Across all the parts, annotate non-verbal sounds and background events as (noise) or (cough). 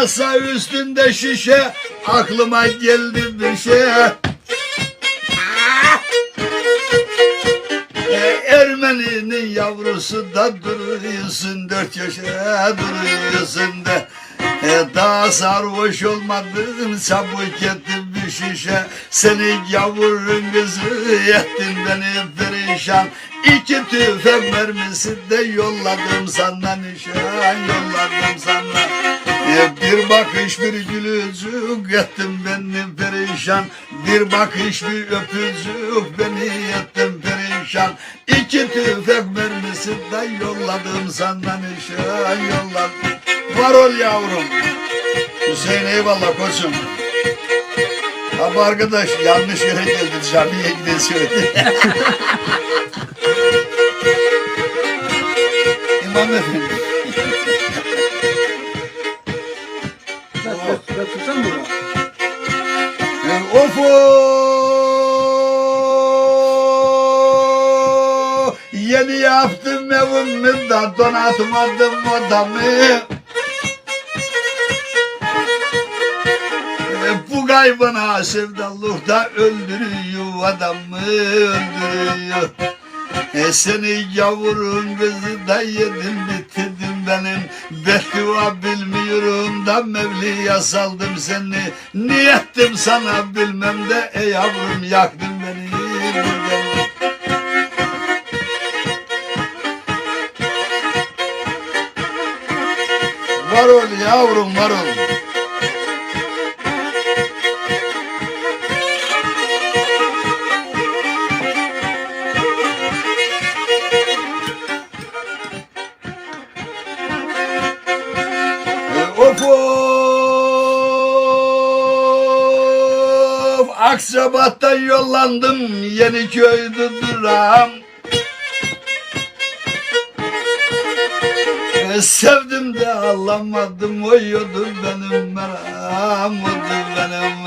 Masa üstünde şişe aklıma geldi bir şey. E, Ermeninin yavrusu da duruyorsun dört yaşa duruyorsun da e, daha sarhoş olmadın çabuk ettin bir şişe. Seni yavurun kızı ettin beni perişan. İki tüfek mermisi de yolladım sana nişan yolladım sana Bir bakış bir gülücük ettin beni perişan. Bir bakış bir öpücük beni ettin perişan. İki tüfek mermisi de yolladım sana nişan yolladım. Var ol yavrum. Hüseyin eyvallah koçum. Abi arkadaş yanlış yere geldi camiye söyledi. (laughs) İmam efendi Of o Yeni yaptım evimi da? Donatmadım odamı. E, Bu gaybana sevdallıkta öldürüyor adamı öldürüyor. E seni yavrum kızı da yedim bitirdim benim Beddua bilmiyorum da Mevli'ye saldım seni Niyettim sana bilmem de ey yavrum yaktın beni. Var ol yavrum var ol Aksabat'tan yollandım Yeniköy'de duram. E, Sevdim de alamadım Oyudur benim meram Odur benim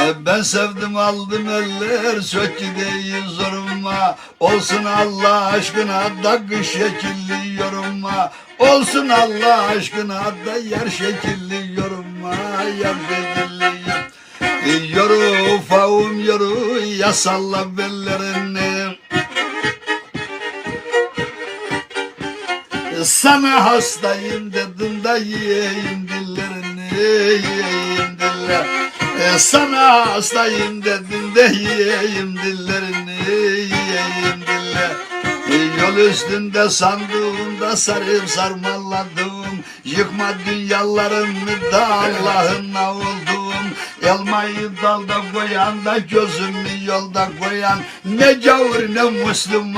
e, ben sevdim aldım eller söktü değil zoruma. Olsun Allah aşkına da kış şekilli yoruma Olsun Allah aşkına da yer şekilli yoruma Yer şekilli Yoru ufağım yoru ya salla bellerini Sana hastayım dedim da yiyeyim dillerini yiyeyim diller. E, sana hastayım dedim de yiyeyim dillerini yiyeyim diller. E, yol üstünde sandığımda sarıp sarmalladım Yıkma dünyalarımı da Allah'ına oldum. Elmayı dalda koyan da gözümü yolda koyan. Ne gavur ne Müslüman